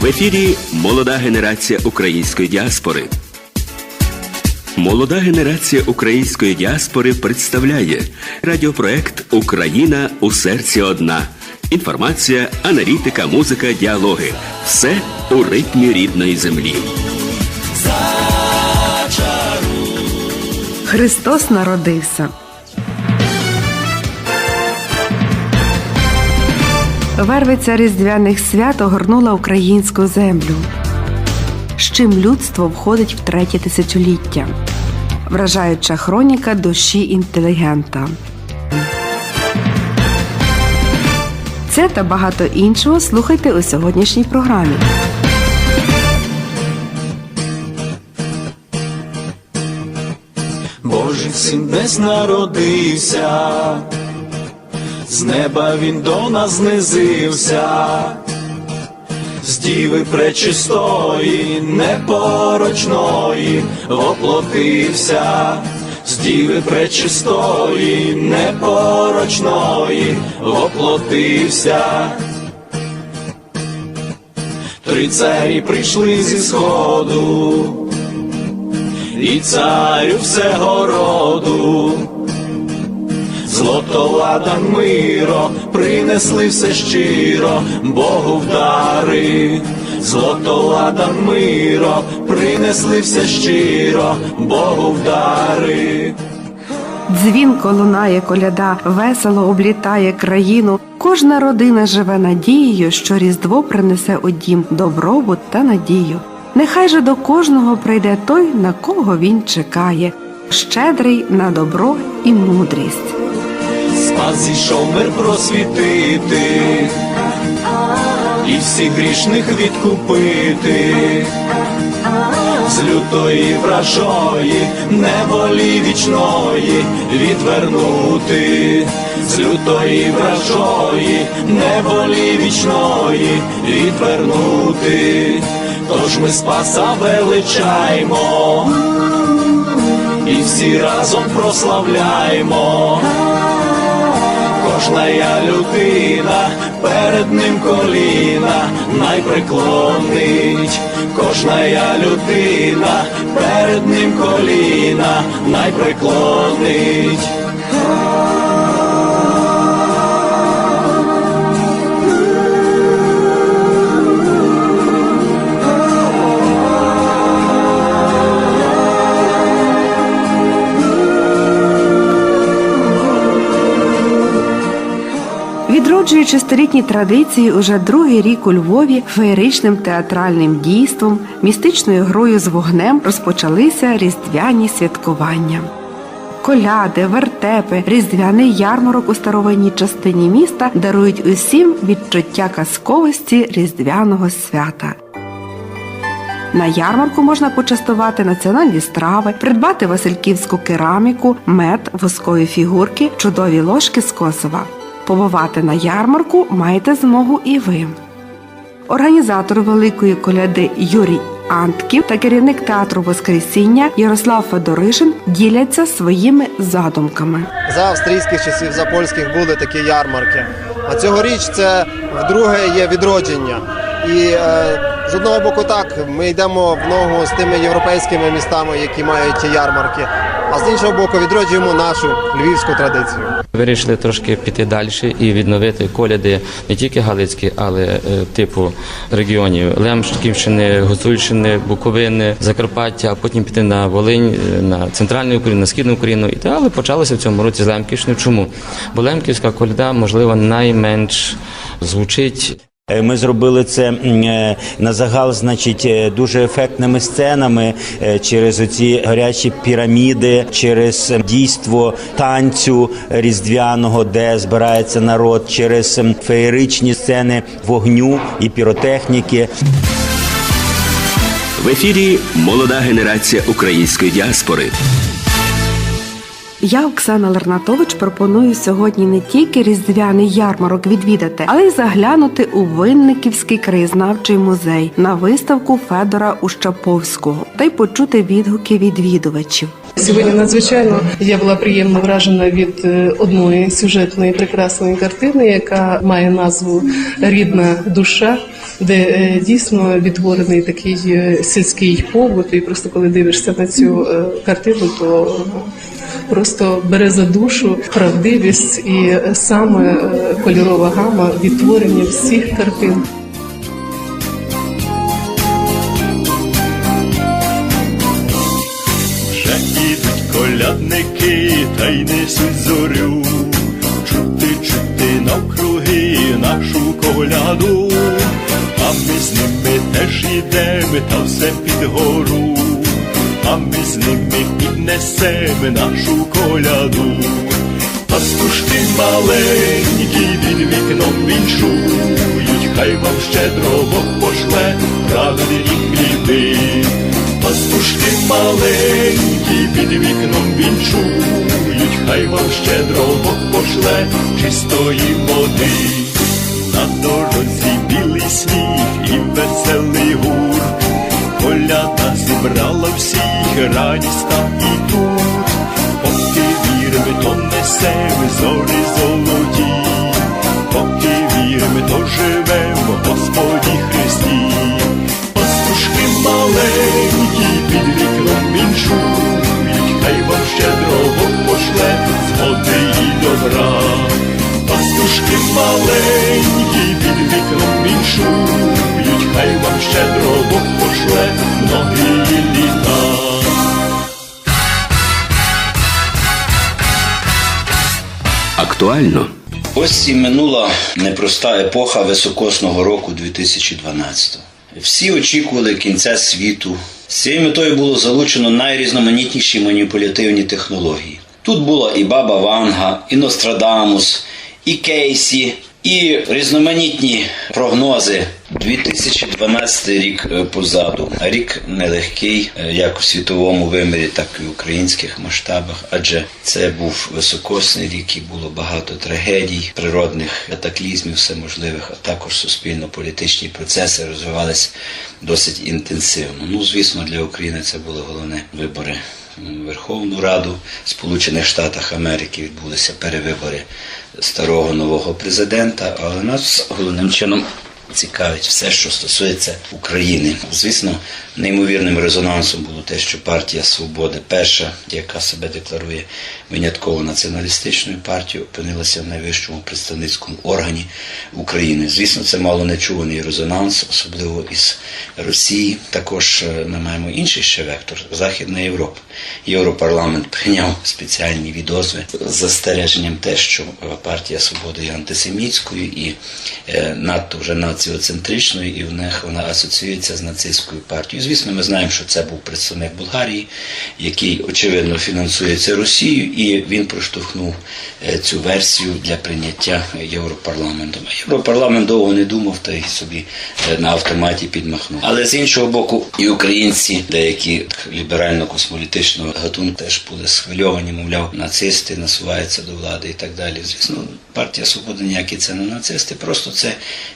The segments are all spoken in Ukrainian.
В ефірі молода генерація української діаспори. Молода генерація української діаспори представляє радіопроект Україна у серці одна. Інформація, аналітика, музика, діалоги. Все у ритмі рідної землі. Христос народився. Вервиця різдвяних свят огорнула українську землю. З чим людство входить в третє тисячоліття. Вражаюча хроніка душі інтелігента. Це та багато іншого слухайте у сьогоднішній програмі. Божий син десь народився, з неба він до нас знизився, з діви пречистої, непорочної, воплотився, з діви пречистої, непорочної, воплотився. Три царі прийшли зі сходу і царю всего роду. Злото ладан миро, принесли все щиро, Богу вдари. Злото ладан миро, принесли все щиро, Богу вдари. Дзвінко лунає коляда, весело облітає країну. Кожна родина живе надією, що Різдво принесе у дім добробут та надію. Нехай же до кожного прийде той, на кого він чекає, щедрий на добро і мудрість. Спас зійшов мир просвітити, і всіх грішних відкупити. З лютої вражої, неволі вічної відвернути, з лютої вражої, неволі вічної відвернути. Тож ми спаса величаймо, і всі разом прославляймо. Кожна я людина перед ним коліна найприклонить, кожна я людина перед ним коліна найприклонить. Відроджуючи столітні традиції, уже другий рік у Львові феєричним театральним дійством, містичною грою з вогнем розпочалися різдвяні святкування. Коляди, вертепи, різдвяний ярмарок у старовинній частині міста дарують усім відчуття казковості різдвяного свята. На ярмарку можна почастувати національні страви, придбати васильківську кераміку, мед, воскові фігурки, чудові ложки з Косова. Побувати на ярмарку маєте змогу і ви. Організатор великої коляди Юрій Антків та керівник театру Воскресіння Ярослав Федоришин діляться своїми задумками. За австрійських часів, за польських були такі ярмарки. А цьогоріч це вдруге є відродження. І е, з одного боку, так ми йдемо в ногу з тими європейськими містами, які мають ті ярмарки. А з іншого боку, відроджуємо нашу львівську традицію. Вирішили трошки піти далі і відновити коляди не тільки Галицькі, але е, типу регіонів Лемшківщини, Гуцульщини, Буковини, Закарпаття, а потім піти на Волинь, е, на центральну Україну, на східну Україну. І так, але почалося в цьому році з Лемківщини. Чому? Бо Лемківська коляда, можливо, найменш звучить. Е, Ми зробили це е, на загал, значить, е, дуже ефектними сценами через оці гарячі піраміди, через е, дійство танцю різдвяного, де збирається народ, через м, феєричні сцени вогню і піротехніки. В ефірі молода генерація української діаспори. Я, Оксана Лернатович, пропоную сьогодні не тільки різдвяний ярмарок відвідати, але й заглянути у Винниківський краєзнавчий музей на виставку Федора Ущаповського та й почути відгуки відвідувачів. Сьогодні надзвичайно я була приємно вражена від е, одної сюжетної прекрасної картини, яка має назву Рідна душа. де е, дійсно відтворений такий е, сільський побут. І просто коли дивишся на цю картину, то просто бере за душу правдивість і саме е, кольорова гама відтворення всіх картин. Вже ідуть колядники та й несуть зорю. Чути, чути навкруги нашу коляду, а ми з ними теж ідемо, та все під гору, а ми з ними піднесемо нашу коляду. Пастушки маленькі під вікном віншують, хай вам щедро Бог пошле правильні хліби. Пастушки маленькі під вікном вінчують, хай вам щедро Бог пошле чистої води. На дорозі білий сніг і веселий гур, всіх, радість там і тут. Поки віримо, то несемо зорі золоті, поки віримо, то живемо, в Господі Христі. Пастушки маленькі під вікном віншують, хай вам щедро Бог пошле згоди і добра. Пастушки маленькі під вікном віншують, хай вам щедро Актуально. Ось і минула непроста епоха високосного року 2012. Всі очікували кінця світу. З цією метою було залучено найрізноманітніші маніпулятивні технології. Тут була і Баба Ванга, і Нострадамус, і Кейсі, і різноманітні прогнози. 2012 рік е, позаду. Рік нелегкий е, як у світовому вимірі, так і в українських масштабах, адже це був високосний рік і було багато трагедій, природних катаклізмів, всеможливих, а також суспільно-політичні процеси розвивалися досить інтенсивно. Ну, звісно, для України це були головне вибори в Верховну Раду Сполучених Штатів Америки відбулися перевибори старого нового президента, але нас головним чином цікавить все, що стосується України. Звісно, неймовірним резонансом було те, що партія Свободи, перша, яка себе декларує винятково націоналістичною партією, опинилася в найвищому представницькому органі України. Звісно, це мало нечуваний резонанс, особливо із Росії. Також е, ми маємо інший ще вектор Західна Європа. Європарламент прийняв спеціальні відозви з застереженням те, що е, партія Свободи є антисемітською і е, надто вже націоцентричною, і в них вона асоціюється з нацистською партією. Звісно, ми знаємо, що це був представник Болгарії, який очевидно фінансується Росією, і він проштовхнув е, цю версію для прийняття Європарламентом. Європарламент довго не думав та й собі на автоматі підмахнув. Але з іншого боку, і українці, деякі ліберально-космолітичного гатунку теж були схвильовані, мовляв, нацисти насуваються до влади і так далі. Звісно, партія Свободи ніякі це не нацисти, просто це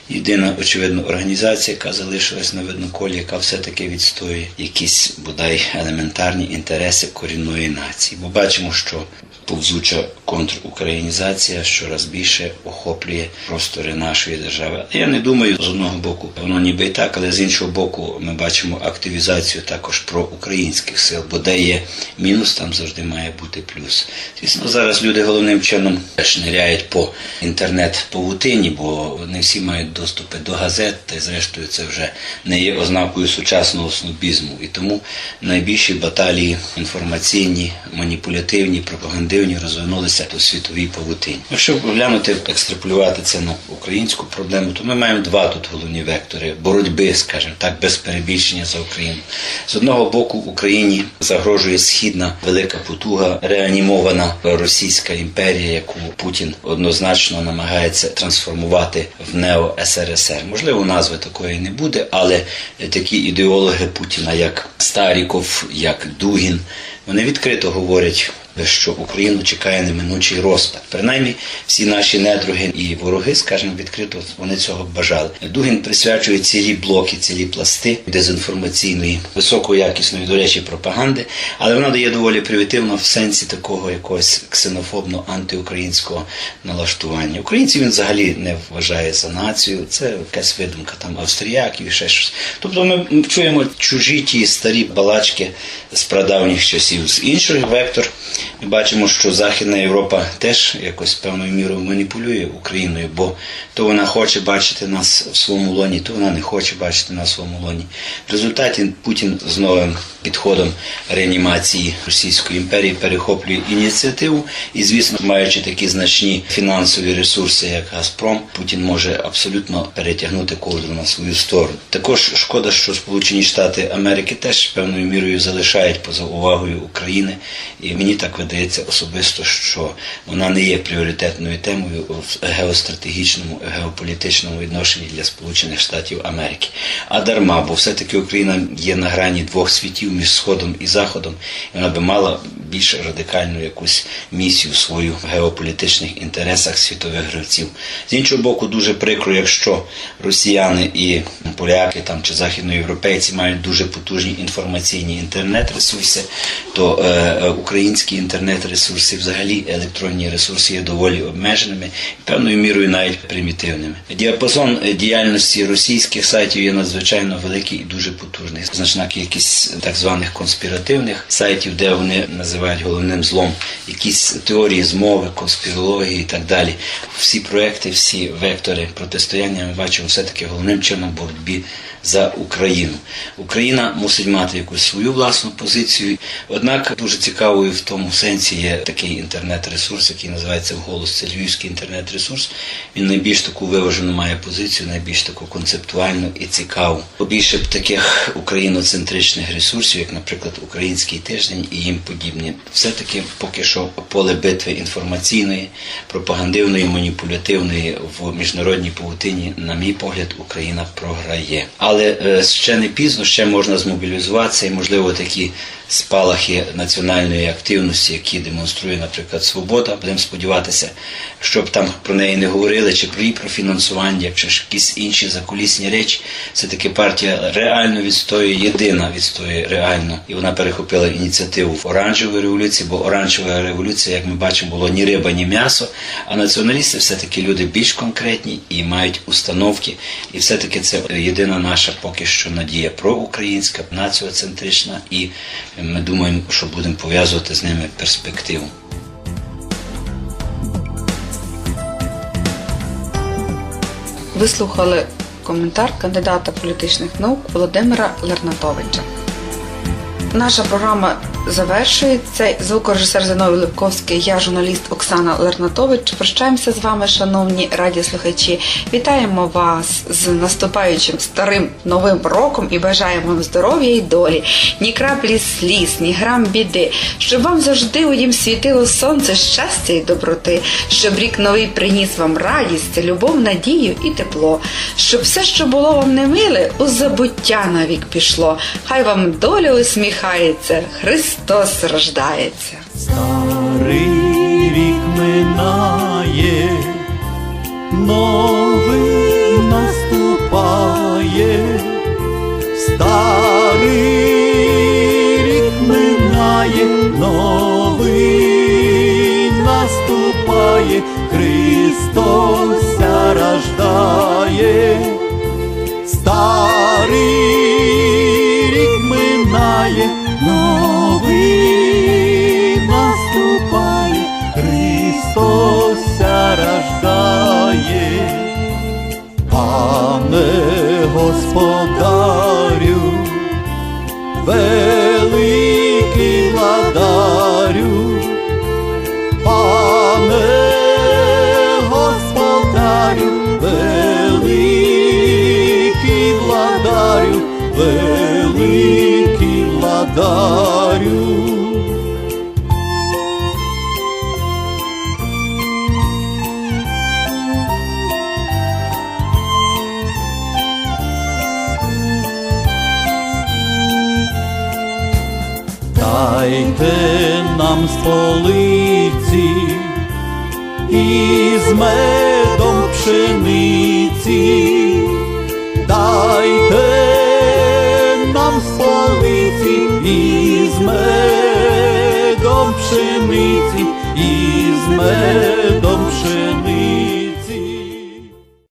єдина очевидно організація, яка залишилась на видноколі, яка все-таки відстоює якісь бодай елементарні інтереси корінної нації. Бо бачимо, що повзуча контрукраїнізація щораз більше охоплює простори нашої держави. Я не думаю, з одного боку, воно ніби і так, але з іншого боку, ми бачимо активізацію також проукраїнських сил, бо де є мінус, там завжди має бути плюс. Звісно, зараз люди головним чином шниряють по інтернет-павутині, бо не всі мають доступи до газет, та й зрештою це вже не є ознакою сучасного снобізму. І тому найбільші баталії інформаційні, маніпулятивні, пропагандивні розвинулися у світовій павутині. Якщо глянути, екстраполювати це на українську проблему, то ми маємо два тут головні вектори боротьби, скажімо так, без перебільшення за Україну. З одного боку, Україні загрожує східна велика потуга, реанімована російська імперія, яку Путін однозначно намагається трансформувати в нео-СРСР. Можливо, назви такої не буде, але такі ідеологи Путіна, як Старіков, як Дугін, вони відкрито говорять що Україну чекає неминучий розпад. Принаймні, всі наші недруги і вороги, скажімо відкрито, вони цього бажали. Дугін присвячує цілі блоки, цілі пласти дезінформаційної, високоякісної, до речі, пропаганди, але вона дає доволі примітивно в сенсі такого якогось ксенофобно антиукраїнського налаштування. Українців він взагалі не вважає за націю. Це якась видумка там австріяків і ще щось. Тобто ми чуємо чужі ті старі балачки з прадавніх часів. З іншого вектор ми бачимо, що Західна Європа теж якось певною мірою маніпулює Україною, бо то вона хоче бачити нас в своєму лоні, то вона не хоче бачити нас в своєму лоні. В результаті Путін з новим підходом реанімації Російської імперії перехоплює ініціативу, і, звісно, маючи такі значні фінансові ресурси, як Газпром, Путін може абсолютно перетягнути ковдру на свою сторону. Також шкода, що Сполучені Штати Америки теж певною мірою залишають поза увагою України, і мені так видається особисто, що вона не є пріоритетною темою в геостратегічному, геополітичному відношенні для Сполучених Штатів Америки. А дарма, бо все-таки Україна є на грані двох світів між Сходом і Заходом, і вона би мала більш радикальну якусь місію свою в геополітичних інтересах світових гравців. З іншого боку, дуже прикро, якщо росіяни і поляки там чи західноєвропейці мають дуже потужні інформаційні інтернет-ресурси, то е, е, українські інтернет-ресурси, взагалі електронні ресурси є доволі обмеженими і певною мірою навіть примітивними. Діапазон діяльності російських сайтів є надзвичайно великий і дуже потужний. Значна кількість так званих конспіративних сайтів, де вони називають головним злом якісь теорії змови, конспірології і так далі. Всі проекти, всі вектори протистояння ми бачимо все-таки головним чином боротьбі за Україну. Україна мусить мати якусь свою власну позицію. Однак дуже цікавою в тому сенсі є такий інтернет-ресурс, який називається «Вголос». Це львівський інтернет-ресурс. Він найбільш таку виважену має позицію, найбільш таку концептуальну і цікаву. Побільше б таких україноцентричних ресурсів, як, наприклад, Український тиждень і їм подібні. Все-таки поки що поле битви інформаційної, пропагандивної, маніпулятивної в міжнародній павутині, на мій погляд, Україна програє. Але е, ще не пізно, ще можна змобілізуватися і, можливо, такі спалахи національної активності, які демонструє, наприклад, свобода. Будемо сподіватися, щоб там про неї не говорили, чи про її профінансування, чи ж якісь інші закулісні речі. Все таки партія реально відстоює, єдина відстоює реально, і вона перехопила ініціативу в оранжевої революції, бо оранжева революція, як ми бачимо, було ні риба, ні м'ясо. А націоналісти все таки люди більш конкретні і мають установки. І все таки це єдина наша поки що надія проукраїнська, націоцентрична і ми думаємо, що будемо пов'язувати з ними перспективу. Ви слухали коментар кандидата політичних наук Володимира Лернатовича. Наша програма завершується. Звукорежисер Зиновій Липковський, я журналіст Оксана Лернатович. Прощаємося з вами, шановні радіослухачі. Вітаємо вас з наступаючим старим новим роком і бажаємо вам здоров'я і долі, ні краплі сліз, ні грам біди, щоб вам завжди у дім світило сонце, щастя і доброти, щоб рік новий приніс вам радість, любов, надію і тепло, щоб все, що було вам немиле, у забуття навік пішло. Хай вам доля усміхається. Христос рождається. Старий рік минає, новий наступає, старий рік минає, новий наступає, Христос рождає, старий рік минає, новий ся рождає, пане господарю, великий владарю, пане господарю, великий владарю, великий владарю. Дайте нам столиці із медом пшениці, дайте нам столиці із медом пшениці, із медом пшениці.